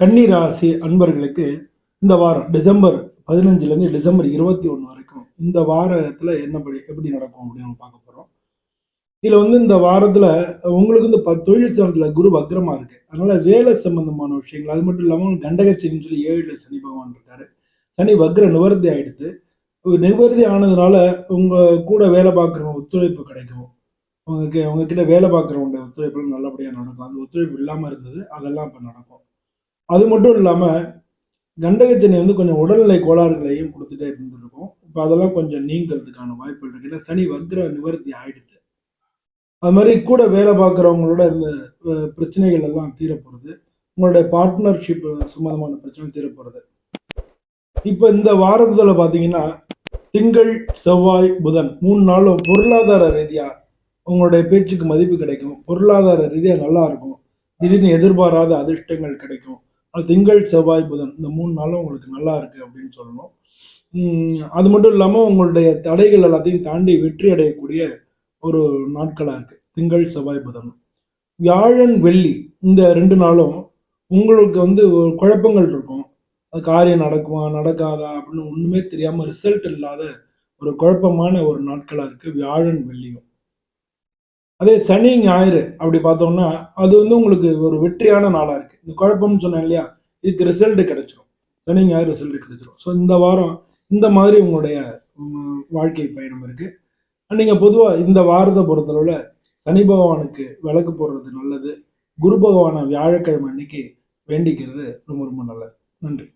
கன்னிராசி அன்பர்களுக்கு இந்த வாரம் டிசம்பர் பதினஞ்சுலேருந்து டிசம்பர் இருபத்தி ஒன்று வரைக்கும் இந்த வாரத்தில் என்ன படி எப்படி நடக்கும் அப்படின்னு நம்ம பார்க்க போகிறோம் இதில் வந்து இந்த வாரத்தில் உங்களுக்கு இந்த ப தொழில் ஸ்தானத்தில் குரு வக்ரமா இருக்குது அதனால் வேலை சம்பந்தமான விஷயங்கள் அது மட்டும் இல்லாமல் கண்டகச்சனின்னு சொல்லி ஏழில் சனி பகவான் இருக்காரு. சனி வக்ர நிவர்த்தி ஆகிடுது நிவர்த்தி ஆனதுனால உங்கள் கூட வேலை பார்க்குறவங்க ஒத்துழைப்பு கிடைக்கும். உங்ககிட்ட உங்ககிட்ட வேலை பார்க்குறவங்க ஒத்துழைப்பு நல்லபடியாக நடக்கும். அந்த ஒத்துழைப்பு இல்லாமல் இருந்தது அதெல்லாம் இப்போ நடக்கும். அது மட்டும் இல்லாமல் கண்டகச்சனை வந்து கொஞ்சம் உடல்நிலை கோளாறுகளையும் கொடுத்துட்டே இருந்திருக்கும். இப்போ அதெல்லாம் கொஞ்சம் நீங்கிறதுக்கான வாய்ப்புகள் இருக்கு. ஏன்னா சனி வக்ர நிவர்த்தி ஆயிடுச்சு. அது மாதிரி கூட வேலை பார்க்குறவங்களோட இந்த பிரச்சனைகள் எல்லாம் தீரப்போகிறது உங்களுடைய பார்ட்னர்ஷிப் சம்மந்தமான பிரச்சனை தீரப்போகிறது இப்போ இந்த வாரத்தில் பார்த்தீங்கன்னா திங்கள் செவ்வாய் புதன் மூணு நாளும் பொருளாதார ரீதியாக உங்களுடைய பேச்சுக்கு மதிப்பு கிடைக்கும். பொருளாதார ரீதியாக நல்லா இருக்கும். திடீர்னு எதிர்பாராத அதிர்ஷ்டங்கள் கிடைக்கும். திங்கள் செவ்வாய் புதன். இந்த மூணு நாளும் உங்களுக்கு நல்லா இருக்கு அப்படின்னு சொல்லணும். அது மட்டும் இல்லாமல் உங்களுடைய தடைகள் எல்லாத்தையும் தாண்டி வெற்றி அடையக்கூடிய ஒரு நாட்களாக இருக்கு. திங்கள் செவ்வாய் புதன். வியாழன் வெள்ளி இந்த ரெண்டு நாளும் உங்களுக்கு வந்து குழப்பங்கள் இருக்கும். அது காரியம் நடக்குமா நடக்காதா அப்படின்னு ஒன்றுமே தெரியாமல் ரிசல்ட் இல்லாத ஒரு குழப்பமான ஒரு நாட்களாக இருக்கு வியாழன் வெள்ளியும். அதே சனி ஞாயிறு அப்படி பார்த்தோம்னா அது வந்து உங்களுக்கு ஒரு வெற்றியான நாளாக இருக்குது இந்த குழப்பம்னு சொன்னேன் இல்லையா? இதுக்கு ரிசல்ட் கிடைச்சிரும். சனி ஞாயிறு ரிசல்ட் கிடைச்சிரும். ஸோ இந்த வாரம் இந்த மாதிரி உங்களுடைய வாழ்க்கை பயணம் இருக்குது நீங்கள் பொதுவாக இந்த வாரத்தை பொறுத்தளவில் சனி பகவானுக்கு விளக்கு போடுறது நல்லது. குரு பகவானை வியாழக்கிழமை அன்னைக்கு வேண்டிக்கிறது ரொம்ப ரொம்ப நல்லது. நன்றி.